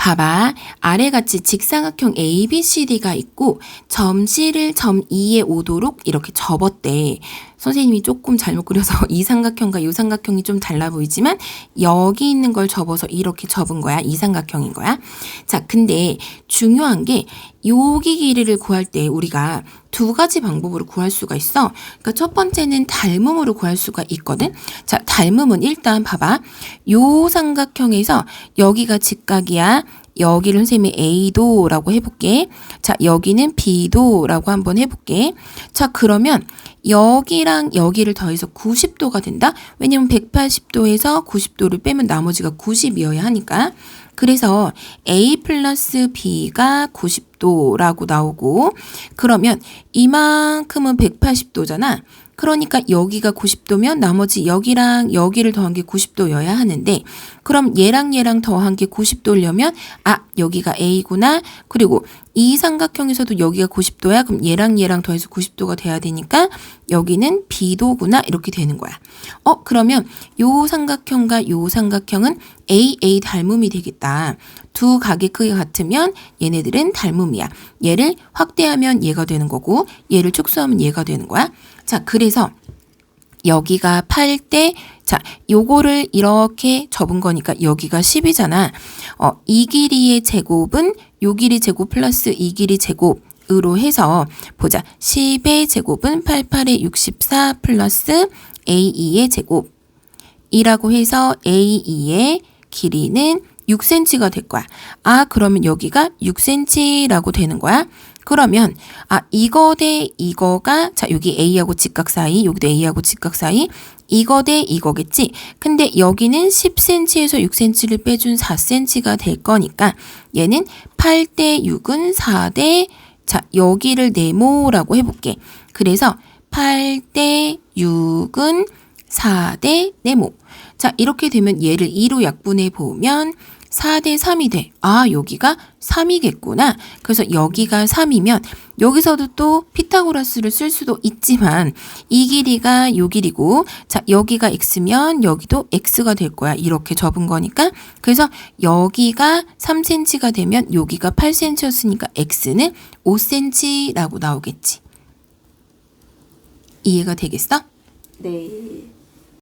봐봐. 아래같이 직사각형 ABCD가 있고 점 C를 점 E에 오도록 이렇게 접었대. 선생님이 조금 잘못 그려서 이 삼각형과 이 삼각형이 좀 달라 보이지만 여기 있는 걸 접어서 이렇게 접은 거야. 이 삼각형인 거야. 자, 근데 중요한 게 여기 길이를 구할 때 우리가 두 가지 방법으로 구할 수가 있어. 그러니까 첫 번째는 닮음으로 구할 수가 있거든. 자, 닮음은 일단 봐봐. 요 삼각형에서 여기가 직각이야. 여기를 선생님이 A도라고 해볼게. 자, 여기는 B도라고 한번 해볼게. 자, 그러면 여기랑 여기를 더해서 90도가 된다? 왜냐면 180도에서 90도를 빼면 나머지가 90이어야 하니까. 그래서 A 플러스 B가 90도라고 나오고, 그러면 이만큼은 180도잖아. 그러니까 여기가 90도면 나머지 여기랑 여기를 더한 게 90도여야 하는데 그럼 얘랑 얘랑 더한 게 90도려면 아 여기가 A구나. 그리고 이 삼각형에서도 여기가 90도야. 그럼 얘랑 얘랑 더해서 90도가 돼야 되니까 여기는 B도구나. 이렇게 되는 거야. 어 그러면 요 삼각형과 요 삼각형은 A A 닮음이 되겠다 두 각의 크기가 같으면 얘네들은 닮음이야 얘를 확대하면 얘가 되는 거고 얘를 축소하면 얘가 되는 거야 자, 그래서 여기가 8대 자, 요거를 이렇게 접은 거니까 여기가 10이잖아. 어, 이 길이의 제곱은 요 길이 제곱 플러스 이 길이 제곱 으로 해서 보자. 10의 제곱은 88의 64 플러스 A2의 제곱 이라고 해서 A2의 길이는 6cm가 될 거야. 아, 그러면 여기가 6cm라고 되는 거야. 그러면 아 이거 대 이거가 자 여기 A하고 직각 사이 여기도 A하고 직각 사이 이거 대 이거겠지 근데 여기는 10cm에서 6cm를 빼준 4cm가 될 거니까 얘는 8 대 6은 4 대 자 여기를 네모라고 해볼게 그래서 8 대 6은 4대 네모 자 이렇게 되면 얘를 2로 약분해 보면 4대 3이 돼. 아, 여기가 3이겠구나. 그래서 여기가 3이면 여기서도 또 피타고라스를 쓸 수도 있지만 이 길이가 요 길이고 자, 여기가 x면 여기도 x가 될 거야. 이렇게 접은 거니까. 그래서 여기가 3cm가 되면 여기가 8cm였으니까 x는 5cm라고 나오겠지. 이해가 되겠어? 네.